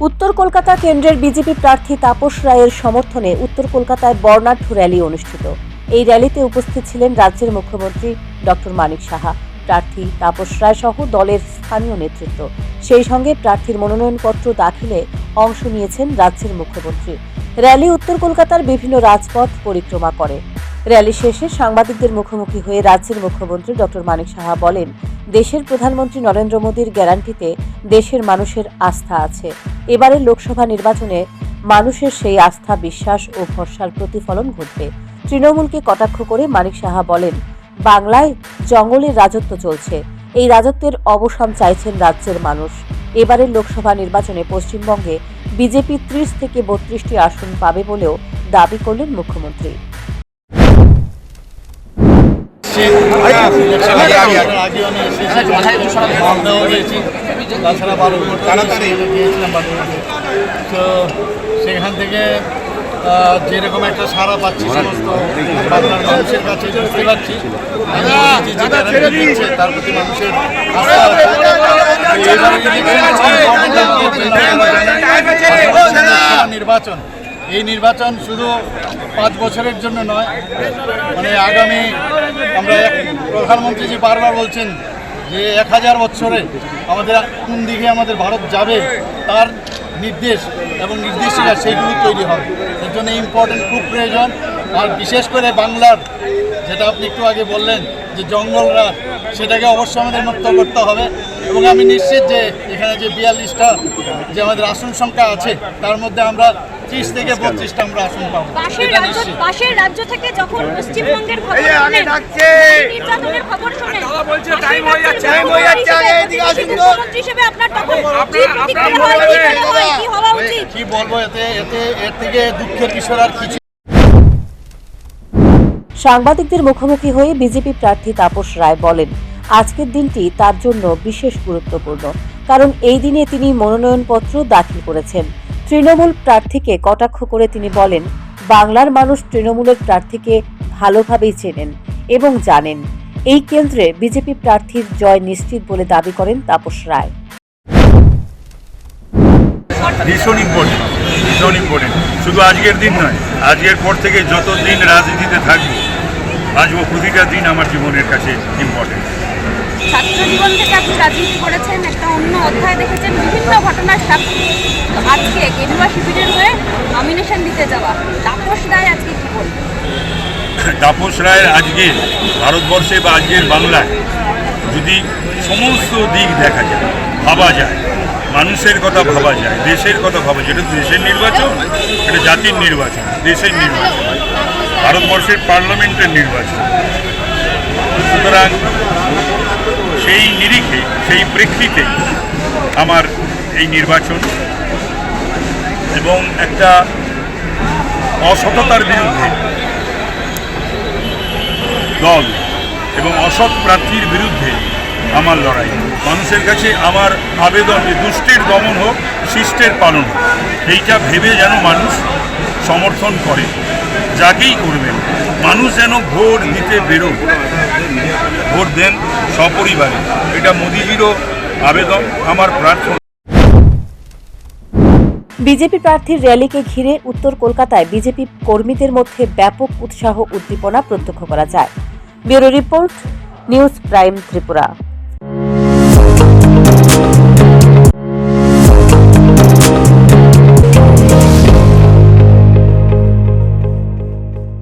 উত্তর কলকাতা কেন্দ্রের বিজেপি প্রার্থী তাপস রায়ের সমর্থনে উত্তর কলকাতায় বর্ণাঢ্য র্যালি অনুষ্ঠিত। এই র্যালিতে উপস্থিত ছিলেন রাজ্যের মুখ্যমন্ত্রী ডক্টর মানিক সাহা, প্রার্থী তাপস রায় সহ দলের স্থানীয় নেতৃত্ব। সেই সঙ্গে প্রার্থীর মনোনয়নপত্র দাখিলে অংশ নিয়েছেন রাজ্যের মুখ্যমন্ত্রী। র্যালি উত্তর কলকাতার বিভিন্ন রাজপথ পরিক্রমা করে। র্যালি শেষে সাংবাদিকদের মুখোমুখি হয়ে রাজ্যের মুখ্যমন্ত্রী ডক্টর মানিক সাহা বলেন, দেশের প্রধানমন্ত্রী নরেন্দ্র মোদীর গ্যারান্টিতে দেশের মানুষের আস্থা আছে। এবারের লোকসভা নির্বাচনে মানুষের সেই আস্থা, বিশ্বাস ও ভরসার প্রতিফলন ঘটবে। তৃণমূলকে কটাক্ষ করে মানিক সাহা বলেন, বাংলায় জঙ্গলের রাজত্ব চলছে। এই রাজত্বের অবসান চাইছেন রাজ্যের মানুষ। এবারের লোকসভা নির্বাচনে পশ্চিমবঙ্গে বিজেপি ত্রিশ থেকে বত্রিশটি আসন পাবে বলেও দাবি করলেন মুখ্যমন্ত্রী। এসেছি তাছাড়া তাড়াতাড়ি গিয়েছিলাম তো সেখান থেকে যেরকম একটা সারা পাচ্ছি সমস্ত বাংলার মানুষের কাছে বুঝতে পারছি তার প্রতি মানুষের নির্বাচন এই নির্বাচন শুধু পাঁচ বছরের জন্য নয় মানে আগামী আমরা প্রধানমন্ত্রী যে বারবার বলছেন যে এক হাজার বছরে আমাদের কোন দিকে আমাদের ভারত যাবে, তার নির্দেশ এবং নির্দেশিকা সেইগুলো তৈরি হবে। এর জন্য ইম্পর্টেন্ট খুব প্রয়োজন। আর বিশেষ করে বাংলার, যেটা আপনি একটু আগে বললেন যে জঙ্গলরা, সেটাকে অবশ্যই আমাদের মুক্ত করতে হবে। এবং আমি নিশ্চিত যে এখানে যে বিয়াল্লিশটা যে আমাদের আসন সংখ্যা আছে, তার মধ্যে আমরা ত্রিশ থেকে আমরা আসন পাবো। পাশের রাজ্য পাশের রাজ্য থেকে যখন পশ্চিমবঙ্গের খবর এই আগে শোনেন, ডাকছে। নির্যাতনের খবর শোনেন দাদা বলছে পাশের হয়ে যাচ্ছে, time হয়ে যাচ্ছে, আগে এদিকে আসুন তো। হিসেবে আপনার তখন কি আপনার- প্রতিক্রিয়া কি হয়, কি হওয়া উচিত? কি বলব এতে এতে এর থেকে দুঃখের বিষয় আর কিছু সাংবাদিকদের মুখোমুখি হয়ে বিজেপি প্রার্থী তাপস রায় বলেন আজকের দিনটি তার জন্য বিশেষ গুরুত্বপূর্ণ কারণ এই দিনে তিনি মনোনয়নপত্র দাখিল করেছেন। তৃণমূল প্রার্থীকে কটাক্ষ করে তিনি বলেন, বাংলার মানুষ তৃণমূলের প্রার্থীকে ভালোভাবেই চেনেন এবং জানেন। এই কেন্দ্রে বিজেপি প্রার্থীর জয় নিশ্চিত বলে দাবি করেন তাপস রায়। ভীষণ ইম্পর্টেন্ট ভীষণ ইম্পর্টেন্ট শুধু আজকের দিন নয়, আজকের পর থেকে যত দিন রাজনীতিতে থাকব বাঁচবো প্রতিটা দিন আমার জীবনের কাছে ইম্পর্টেন্ট ছাত্র জীবন থেকে আপনি রাজনীতি করেছেন, একটা অন্য অধ্যায় দেখেছেন, বিভিন্ন ঘটনার সাক্ষী তো আজকে গেরুয়া শিবিরের হয়ে নমিনেশন দিতে যাওয়া। তাপস রায় আজকে কি বলবেন? তাপস রায়ের আজকে ভারতবর্ষে বা আজকের বাংলায় যদি সমস্ত দিক দেখা যায়, ভাবা যায়, মানুষের কথা ভাবা যায়, দেশের কথা ভাবা যায়, এটা দেশের নির্বাচন, এটা জাতির নির্বাচন, দেশের নির্বাচন, ভারতবর্ষের পার্লামেন্টের নির্বাচন। সুতরাং সেই নিরিখে, সেই প্রেক্ষিতে আমার এই নির্বাচন এবং একটা অসততার বিরুদ্ধে দল এবং অসৎ প্রার্থীর বিরুদ্ধে আমার লড়াই। মানুষের কাছে আমার আবেদন যে দুষ্টের দমন হোক, শিষ্টের পালন হোক, এইটা ভেবে যেন মানুষ সমর্থন করে যাকেই করবেন। মানুষ যেন ভোট দিতে বেরো ভোট দেন সপরিবারে। এটা মোদিজিরও আবেদন, আমার প্রার্থনা। বিজেপি প্রার্থীর র্যালিকে ঘিরে উত্তর কলকাতায় বিজেপি কর্মীদের মধ্যে ব্যাপক উৎসাহ উদ্দীপনা প্রত্যক্ষ করা যায়। Bureau report, news prime Tripura.